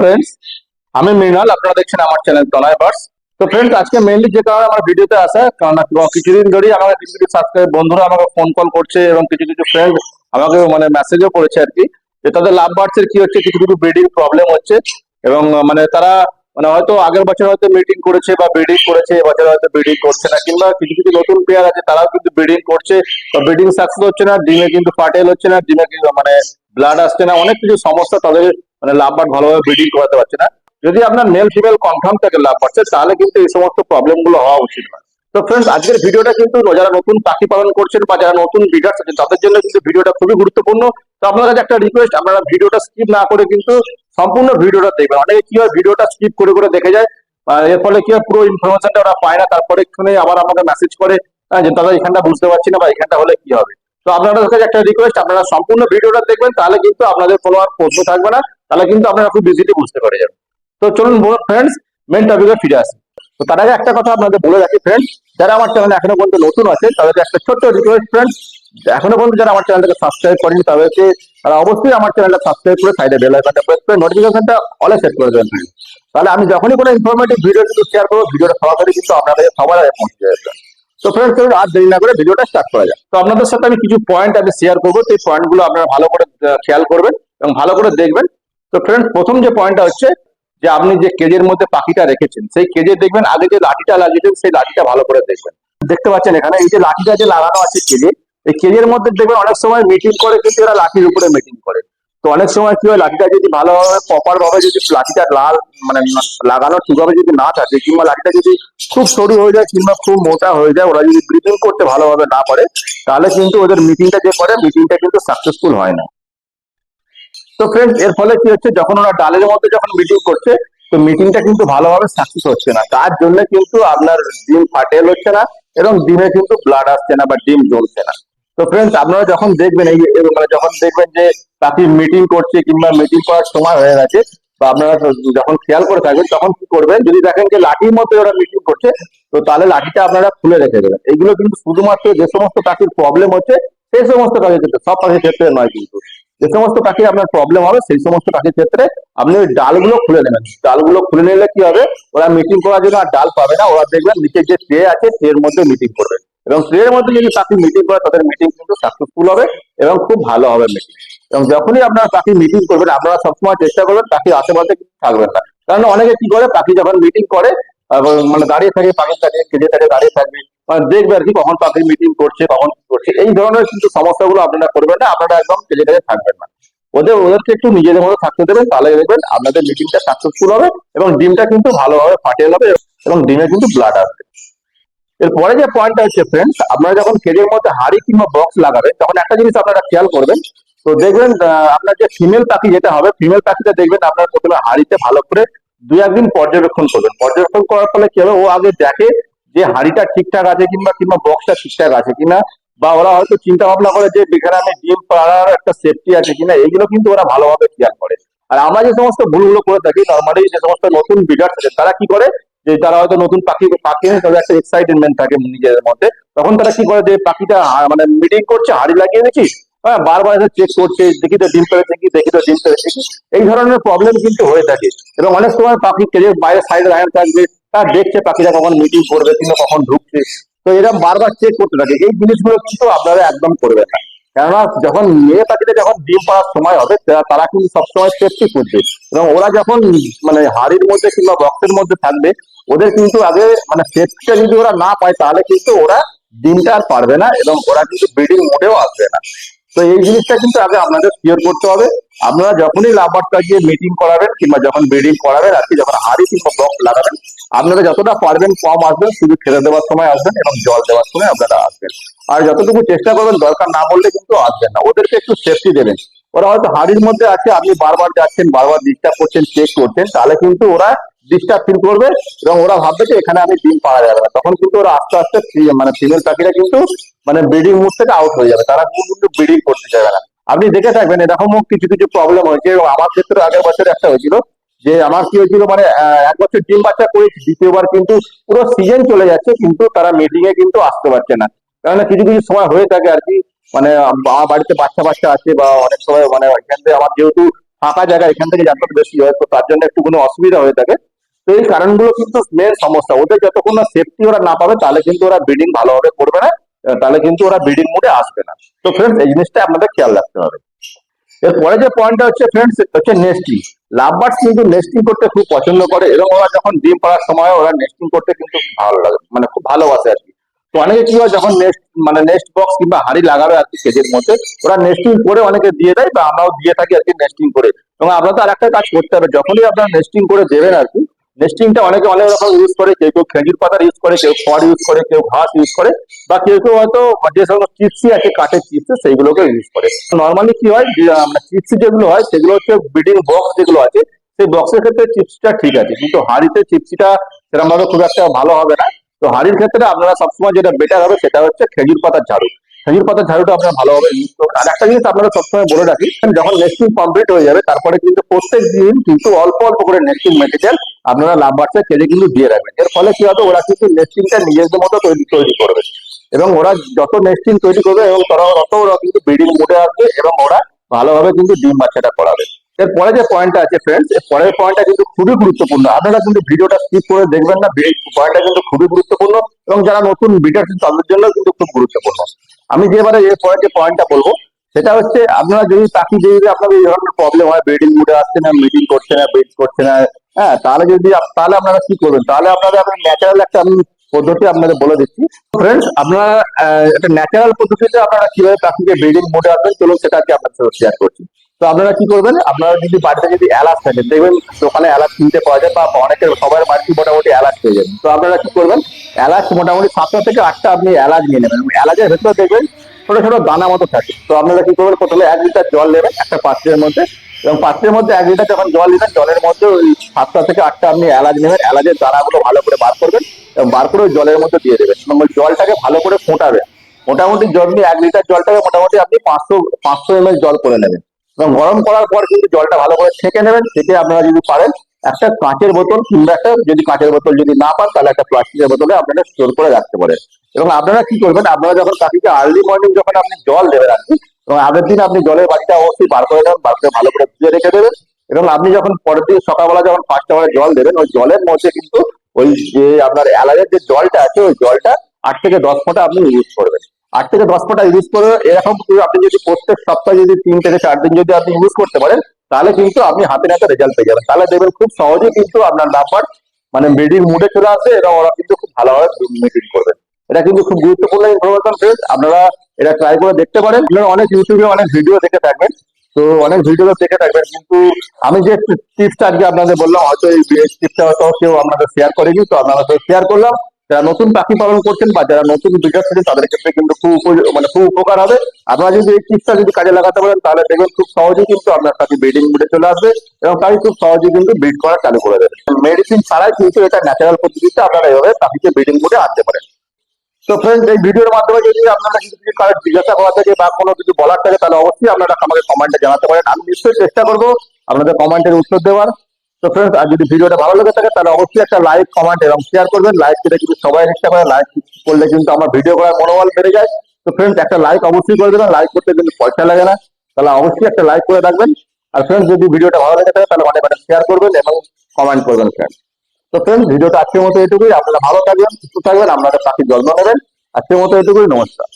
Friends আমি মৃণাল, আপনারা দেখছেন আমার চ্যানেল তলায় বার্স। তো ফ্রেন্ডস আজকে মেইনলি যে কারণে আমার ভিডিওতে আসা, কারণ কিছুদিন ধরেই আমার কিছু কিছু সাবস্ক্রাইব বন্ধুরা আমাকে ফোন কল করছে এবং কিছু কিছু ফ্রেন্ড আমাকে মানে মেসেজও করেছে আর কি। যে তাদের লাভ বার্ডসের কি হচ্ছে, কিছু কিছু ব্রিডিং প্রবলেম হচ্ছে এবং মানে তারা মানে হয়তো আগের বছর হয়তো মিটিং করেছে বা ব্রিডিং করেছে এবছর হয়তো ব্রিডিং করছে না, কিংবা কিছু কিছু নতুন প্লেয়ার আছে, তারাও কিন্তু ব্রিডিং করছে বা ব্রিডিং সাকসেস হচ্ছে না, ডিমে কিন্তু ফাটেল হচ্ছে না, ডিমে কিন্তু মানে ব্লাড আসছে না, অনেক কিছু সমস্যা তাদের মানে লাভবার ভালোভাবে ব্রিডিং করাতে পারছে না। যদি আপনার মেল ফিমেল কনফার্ম থাকে লাভ পাচ্ছে তাহলে কিন্তু এই সমস্ত প্রবলেমগুলো হওয়া উচিত না তো ফ্রেন্ডস আজকের ভিডিওটা কিন্তু যারা নতুন পাখি পালন করছেন বা যারা নতুন বিডার্স আছেন, তাদের জন্য কিন্তু ভিডিওটা খুবই গুরুত্বপূর্ণ। তো আপনার কাছে একটা রিকোয়েস্ট আপনারা ভিডিওটা স্কিপ না করে কিন্তু সম্পূর্ণ ভিডিওটা দেখবেন। অনেকে কি হয়, ভিডিওটা স্কিপ করে করে দেখে যায় এর ফলে কি হয়, পুরো ইনফরমেশনটা ওরা পায় না, তারপরে এখানে আবার আমাকে মেসেজ করে যে, দাদা, এখানটা বুঝতে পারছি না বা এখানটা হলে কি হবে? তো আপনাদের কাছে একটা রিকোয়েস্ট আপনারা সম্পূর্ণ ভিডিওটা দেখবেন, তাহলে কিন্তু আপনাদের কোনো আর প্রশ্ন থাকবে না, তাহলে কিন্তু আপনারা খুব ইজিলি বুঝতে পেরে যাবেন। তো চলুন ফ্রেন্ডস মেন টপিকে ফিরে আসি। তো তার আগে একটা কথা আপনাদের বলে রাখি ফ্রেন্ডস যারা আমার চ্যানেলে এখনও পর্যন্ত নতুন আছে, তাদেরকে একটা ছোট্ট রিকোয়েস্ট ফ্রেন্ডস এখনও পর্যন্ত যারা আমার চ্যানেলটাকে সাবস্ক্রাইব করেনি তাদেরকে তারা অবশ্যই আমার চ্যানেলটা সাবস্ক্রাইব করে সাইডে বেল আইকনটা প্রেস করে নোটিফিকেশনটা অলে সেট করে দেবেন তাহলে আমি যখনই কোনো ইনফরমেটিভ ভিডিও কিন্তু শেয়ার করব ভিডিওটা সরাসরি কিন্তু আপনাদের সবার আগে পৌঁছে যাবে তো ফ্রেন্ডস চলুন আর দেরি না করে ভিডিওটা স্টার্ট করা যাক। তো আপনাদের সাথে আমি কিছু পয়েন্ট আমি শেয়ার করব, সেই পয়েন্টগুলো আপনারা ভালো করে খেয়াল করবেন এবং ভালো করে দেখবেন। তো ফ্রেন্ডস প্রথম যে পয়েন্টটা হচ্ছে যে আপনি যে কেজের মধ্যে পাখিটা রেখেছেন, সেই কেজে দেখবেন আগে যে লাঠিটা লাগিয়েছেন, সেই লাঠিটা ভালো করে দেখবেন। দেখতে পাচ্ছেন এখানে এই যে লাঠিটা যে লাগানো আছে কেজে, এই কেজের মধ্যে দেখবেন অনেক সময় মিটিং করে কিন্তু এরা লাঠির উপরে মিটিং করে। তো অনেক সময় কি হয়, লাঠিটা যদি ভালোভাবে প্রপার ভাবে যদি লাঠিটা লাল মানে লাগানো ঠিকভাবে যদি না থাকে, কিংবা লাঠিটা যদি খুব সরু হয়ে যায় কিংবা খুব মোটা হয়ে যায়, ওরা যদি ব্রিদিং করতে ভালোভাবে না পারে, তাহলে কিন্তু ওদের মিটিংটা যে করে মিটিংটা কিন্তু সাকসেসফুল হয় না। তো ফ্রেন্ডস এর ফলে কি হচ্ছে? যখন ওরা ডালের মধ্যে যখন মিটিং করছে, তো মিটিংটা কিন্তু ভালোভাবে সাকসেস হচ্ছে না। তার জন্য কিন্তু আপনার ডিম ফাটেল হচ্ছে না এবং ডিমে কিন্তু ব্লাড আসছে না বা ডিম জ্বলছে না। তো ফ্রেন্ডস আপনারা যখন দেখবেন এই মানে যখন দেখবেন যে পাখি মিটিং করছে কিংবা মিটিং করার সময় হয়ে গেছে বা আপনারা যখন খেয়াল করে থাকবেন, তখন কি করবেন? যদি দেখেন যে লাঠির মধ্যে ওরা মিটিং করছে, তো তাহলে লাঠিটা আপনারা খুলে রেখে দেবেন। এইগুলো কিন্তু শুধুমাত্র যে সমস্ত পাখির প্রবলেম হচ্ছে, সেই সমস্ত পাখির ক্ষেত্রে, সব পাখির ক্ষেত্রে নয় কিন্তু। যে সমস্ত পাখি আপনার প্রবলেম হবে, সেই সমস্ত পাখির ক্ষেত্রে আপনি ওই ডালগুলো খুলে নেবেন। ডালগুলো খুলে নিলে কি হবে? ওরা মিটিং করার জন্য আর ডাল পাবে না। ওরা দেখবেন নিচে যে ট্রে আছে ট্রের মধ্যে মিটিং করবে। এবং ট্রের মধ্যে যদি পাখি মিটিং করে, তাদের মিটিং কিন্তু সাকসেসফুল হবে এবং খুব ভালো হবে মিটিং এবং যখনই আপনার পাখি মিটিং করবেন, আপনারা সবসময় চেষ্টা করবেন পাখির আশেপাশে থাকবেন না। কারণ অনেকে কি করে? পাখি যখন মিটিং করে মানে দাঁড়িয়ে থাকে পাখির কাছে কেজে থাকে, দাঁড়িয়ে থাকবে। মানে দেখবে আর কি কখন পাখি মিটিং করছে, কখন কি করছে। এই ধরনের কিন্তু সমস্যাগুলো আপনারা করবেন না, আপনারা একদম কেজে কেজে থাকবেন না। ওদের, ওদেরকে একটু নিজেদের মতো থাকতে দেবেন, তাহলে দেখবেন আপনাদের মিটিংটা সাকসেসফুল হবে এবং ডিমটা কিন্তু ভালোভাবে ফাটিয়ে হবে এবং ডিমে কিন্তু ব্লাড আসবে। এরপরে যে পয়েন্টটা হচ্ছে ফ্রেন্ডস আপনারা যখন কেজের মধ্যে হাড়ি কিংবা বক্স লাগাবেন, তখন একটা জিনিস আপনারা খেয়াল করবেন, তো দেখবেন আপনার যে ফিমেল পাখি যেটা হবে ফিমেল পাখিটা দেখবেন আপনার প্রথমে হাড়িতে ভালো করে দুই একদিন পর্যবেক্ষণ করবেন পর্যবেক্ষণ করার ফলে কি হবে? ও আগে দেখে যে হাড়িটা ঠিকঠাক আছে কিংবা কিংবা বক্সটা ঠিকঠাক আছে কিনা, বা ওরা হয়তো চিন্তা ভাবনা করে যে এখানে আমি ডিম পাড়ার একটা সেফটি আছে কিনা, এইগুলো কিন্তু ওরা ভালোভাবে খেয়াল করে। আর আমরা যে সমস্ত ভুলগুলো করে থাকি নর্মালি যে সমস্ত নতুন বিডার্স থাকে, তারা কি করে? যে তারা হয়তো নতুন পাখি পাখি তাদের একটা এক্সাইটেডমেন্ট থাকে নিজেদের মধ্যে। তখন তারা কি করে? যে পাখিটা মানে মিটিং করছে, হাড়ি লাগিয়ে দেখি হ্যাঁ বারবার এসে চেক করছে, দেখি তো ডিম পেরেছে কি, দেখি তো ডিম পেরেছে কি। এই ধরনের প্রবলেম কিন্তু হয়ে থাকে। এবং অনেক সময় পাখি কেজে বাইরে সাইডে দাঁড়িয়ে থাকবে তার দেখছে পাখিরা কখন মিটিং করবে কিংবা কখন ঢুকছে। তো এরা বারবার চেক করতে থাকে। এই জিনিসগুলো কিন্তু আপনারা একদম করবেন না কেননা যখন মেয়ে পাখিটা যখন ডিম পাওয়ার সময় হবে তারা- কিন্তু সবসময় সেফটি করবে এবং ওরা যখন মানে হাড়ির মধ্যে কিংবা বক্সের মধ্যে থাকবে, ওদের কিন্তু আগে মানে সেফটিটা যদি ওরা না পায়, তাহলে কিন্তু ওরা ডিমটা আর পারবে না এবং ওরা কিন্তু ব্রিডিং মোডেও আসবে না। তো এই জিনিসটা কিন্তু আগে আপনাদের ক্লিয়ার করতে হবে। আপনারা যখনই লাভারটা গিয়ে মিটিং করাবেন কিংবা যখন ব্রিডিং করাবেন আর কি যখন হাড়ি কিংবা বক্স লাগাবেন, আপনারা যতটা পারবেন কম আসবেন, শুধু খেতে দেওয়ার সময় আসবেন এবং জল দেওয়ার সময় আপনারা আসবেন। আর যতটুকু চেষ্টা করবেন, দরকার না বললে কিন্তু আসবেন না। ওদেরকে একটু সেফটি দেবেন। ওরা হয়তো হাড়ির মধ্যে আছে, আপনি বারবার যাচ্ছেন, বারবার ডিস্টার্ব করছেন চেক করছেন, তাহলে কিন্তু ওরা ডিস্টার্ব ফিল করবে এবং ওরা ভাববে যে এখানে আমি ডিম পাওয়া যাবে না। তখন কিন্তু ওরা আস্তে আস্তে মানে ফিমেল পাখিরা কিন্তু মানে ব্রিডিং মুড থেকে আউট হয়ে যাবে। তারা কিন্তু ব্রিডিং করতে চাইবে না। আপনি দেখে থাকবেন এরকমও কিছু কিছু প্রবলেম হয়েছে এবং আমার ক্ষেত্রে আগের বছর একটা হয়েছিল, যে আমার কি হয়েছিল মানে এক বছর ডিম বাচ্চা করেছি, দ্বিতীয়বার কিন্তু পুরো সিজন চলে যাচ্ছে, কিন্তু তারা মিটিং এ কিন্তু আসতে পারছে না। কারণ কিছু কিছু সময় হয়ে থাকে আর কি মানে আমার বাড়িতে বাচ্চা বাচ্চা আছে বা অনেক সময় মানে এখান থেকে আমার যেহেতু ফাঁকা জায়গা, এখান থেকে যাতায়াত বেশি হয়, তো তার জন্য একটু কোনো অসুবিধা হয়ে থাকে। তো এই কারণগুলো কিন্তু মেন সমস্যা। ওদের যতক্ষণ না সেফটি ওরা না পাবে, তাহলে কিন্তু ওরা ব্রিডিং ভালোভাবে করবে না তাহলে কিন্তু ওরা ব্রিডিং মোডে আসবে না। তো ফ্রেন্ডস এই জিনিসটা আপনাদের খেয়াল রাখতে হবে। এরপরে যে পয়েন্টটা হচ্ছে ফ্রেন্ডস হচ্ছে নেস্টিং লাভবার্ডস কিন্তু নেস্টিং করতে খুব পছন্দ করে, এবং ওরা যখন ডিম পাড়ার সময় ওরা নেস্টিং করতে কিন্তু খুব ভালো লাগে মানে খুব ভালোবাসে আর কি। তো অনেকে কি হয়, যখন নেস্ট মানে নেস্ট বক্স কিংবা হাড়ি লাগাবে আর কি কেজের মধ্যে, ওরা নেস্টিং করে অনেকে দিয়ে দেয় বা আমরাও দিয়ে থাকি আর কি নেস্টিং করে। এবং আপনাদের আর একটা কাজ করতে হবে, যখনই আপনারা নেস্টিং করে দেবেন আর কি নেস্টিংটা অনেকে অনেক রকম ইউজ করে, কেউ কেউ খেজুর পাতার ইউজ করে, কেউ খড় ইউজ করে, কেউ ঘাস ইউজ করে, বা কেউ কেউ হয়তো যে সমস্ত চিপসি আছে, কাঠের চিপস সেইগুলোকে ইউজ করে। নর্মালি কি হয়, যে চিপসি যেগুলো হয়, সেগুলো হচ্ছে ব্রিডিং বক্স যেগুলো আছে, সেই বক্সের ক্ষেত্রে চিপসিটা ঠিক আছে। কিন্তু হাড়িতে চিপসিটা সেরকম ভাবে খুব একটা ভালো হবে না। তো হাড়ির ক্ষেত্রে আপনারা সবসময় যেটা বেটার হবে, সেটা হচ্ছে খেজুর পাতার ঝাড়ু। খেজুর পাতার ঝাড়ুটা আপনারা ভালোভাবে ইউজ করবেন আর একটা জিনিস আপনারা সবসময় বলে রাখি, যখন নেস্টিং কমপ্লিট হয়ে যাবে, তারপরে কিন্তু প্রত্যেক দিন কিন্তু অল্প অল্প করে নেস্টিং মেটেরিয়াল আপনারা লাভবার্সে কেটে কিন্তু দিয়ে রাখবেন। এর ফলে কি হবে? ওরা কিন্তু নেস্টিংটা নিজেদের মতো তৈরি তৈরি করবে। এবং ওরা যত নেস্টিং তৈরি করবে এবং তারা, তত ওরা কিন্তু ব্রিডিং মোডে আসবে এবং ওরা ভালোভাবে কিন্তু ডিম বাচ্চাটা করাবে এরপরে যে পয়েন্টটা আছে ফ্রেন্ডস এর পরের পয়েন্টটা কিন্তু খুবই গুরুত্বপূর্ণ। আপনারা কিন্তু ভিডিওটা স্কিপ করে দেখবেন না পয়েন্টটা কিন্তু খুবই গুরুত্বপূর্ণ এবং যারা নতুন বিটার তাদের জন্য কিন্তু খুব গুরুত্বপূর্ণ। আমি যেবারে এর পরে যে পয়েন্টটা বলব সেটা হচ্ছে আপনারা যদি পাখি যদি আপনাদের এই ধরনের প্রবলেম হয় ব্রিডিং মুডে আসছে না মিটিং করছে না ব্রিড করছে না হ্যাঁ তাহলে যদি তাহলে আপনারা কি করবেন? তাহলে আপনারা আমি ন্যাচারাল একটা আমি পদ্ধতি আপনাদের বলে দিচ্ছি। ফ্রেন্ডস আপনারা একটা ন্যাচারাল পদ্ধতিতে আপনারা কীভাবে পাখিকে ব্রিডিং মোডে আসবেন, চলুন সেটা আজকে আপনার সাথে শেয়ার করছি। তো আপনারা কি করবেন? আপনারা যদি বাড়িতে যদি এলাচ থাকে, দেখবেন দোকানে এলাচ কিনতে পাওয়া যায় বা অনেকের, সবার বাড়িতে মোটামুটি এলাচ পেয়ে যাবেন। তো আপনারা কি করবেন? এলাচ মোটামুটি সাতটা থেকে আটটা আপনি এলাচ নিয়ে নেবেন। এলাচের ভেতরে দেখবেন ছোট ছোট দানা মতো থাকে। তো আপনারা কি করবেন, প্রথমে এক লিটার জল নেবেন একটা পাত্রের মধ্যে এবং পাত্রের মধ্যে এক লিটার যখন জল নেবেন, জলের মধ্যে ওই সাতটা থেকে আটটা আপনি এলাচ নেবেন, এলাচের দানাগুলো ভালো করে বার করবেন এবং বার করে ওই জলের মধ্যে দিয়ে দেবেন। এবং ওই জলটাকে ভালো করে ফোটাবেন। মোটামুটি নিয়ে এক লিটার জলটাকে মোটামুটি আপনি পাঁচশো পাঁচশো এম জল করে নেবেন। এবং গরম করার পর কিন্তু জলটা ভালো করে ছেঁকে নেবেন, ছেঁকে আপনারা যদি পারেন একটা কাঁচের বোতল কিংবা একটা যদি কাঁচের বোতল যদি না পান, তাহলে একটা প্লাস্টিকের বোতলে আপনারা স্টোর করে রাখতে পারেন। এবং আপনারা কি করবেন, আপনারা যখন পাখিকে আর্লি মর্নিং যখন আপনি জল দেবেন কি, এবং আগের দিন আপনি জলের বাড়িটা অবশ্যই বার করে দেবেন করে ভালো করে ধুয়ে রেখে দেবেন। এবং আপনি যখন পরের দিন সকালবেলা যখন পাঁচটা বেলা জল দেবেন, ওই জলের মধ্যে কিন্তু ওই যে আপনার অ্যালার্জের যে জলটা আছে, ওই জলটা আট থেকে দশ ফোঁটা আপনি ইউজ করবেন। আট থেকে দশ ফোঁটা ইউজ করে এরকম আপনি যদি প্রত্যেক সপ্তাহে যদি তিন থেকে চার দিন যদি আপনি ইউজ করতে পারেন তাহলে কিন্তু আপনি হাতে নাতে রেজাল্ট পেয়ে যাবেন। তাহলে দেখবেন খুব সহজে কিন্তু আপনার নাম্বার মানে ব্রিডিং মুডে চলে আসবে এবং ওরা কিন্তু খুব ভালোভাবে ব্রিডিং করবে। এটা কিন্তু খুব গুরুত্বপূর্ণ ইনফরমেশন ফ্রেন্ডস আপনারা এটা ট্রাই করে দেখতে পারেন। আপনারা অনেক ইউটিউবে অনেক ভিডিও দেখে থাকবেন। তো অনেক ভিডিও দেখে থাকবেন। কিন্তু আমি যে টিপসটা আজকে আপনাদের বললাম, হয়তো এই টিপসটা হয়তো কেউ আপনাদের শেয়ার করেনি, তো আপনারা শেয়ার করলাম। যারা নতুন পাখি পালন করছেন বা যারা নতুন বিকাশ করছেন তাদের ক্ষেত্রে কিন্তু খুব মানে খুব উপকার হবে। আপনারা যদি এই টিপসটা যদি কাজে লাগাতে পারেন, তাহলে দেখবেন খুব সহজেই কিন্তু আপনার পাখি ব্রিডিং মুডে চলে আসবে এবং তাই খুব সহজেই কিন্তু ব্রিড করা চালু করে দেবে। মেডিসিন ছাড়াই কিন্তু এটা ন্যাচারাল পদ্ধতিতে আপনারা এভাবে পাখিকে ব্রিডিং মুডে আনতে পারেন। তো ফ্রেন্ড এই ভিডিওর মাধ্যমে যদি আপনারা কিছু কিছু কারও জিজ্ঞাসা করা থাকে বা কোনো কিছু বলার থাকে, তাহলে অবশ্যই আপনারা আমাকে কমেন্টে জানাতে পারেন। আমি নিশ্চয়ই চেষ্টা করব আপনাদের কমেন্টের উত্তর দেওয়ার। তো ফ্রেন্ডস আর যদি ভিডিওটা ভালো লেগে থাকে, তাহলে অবশ্যই একটা লাইক কমেন্ট এবং শেয়ার করবেন। লাইক করে কিন্তু সবাই চেষ্টা করে লাইক করলে কিন্তু আমার ভিডিও করার মনোবল বেড়ে যায়। তো ফ্রেন্ডস একটা লাইক অবশ্যই করে দেবেন। লাইক করতে কিন্তু পয়সা লাগে না। তাহলে অবশ্যই একটা লাইক করে রাখবেন। আর ফ্রেন্ডস যদি ভিডিওটা ভালো লেগে থাকে, তাহলে অনেক অনেক শেয়ার করবেন এবং কমেন্ট করবেন ফ্রেন্ডস তো ফ্রেন্ডস ভিডিওটা আজকের মতো এটুকুই। আপনারা ভালো থাকবেন, সুস্থ থাকবেন। আপনাদের পাখির যত্ন নেবেন। আজকের মতো এটুকুই। নমস্কার।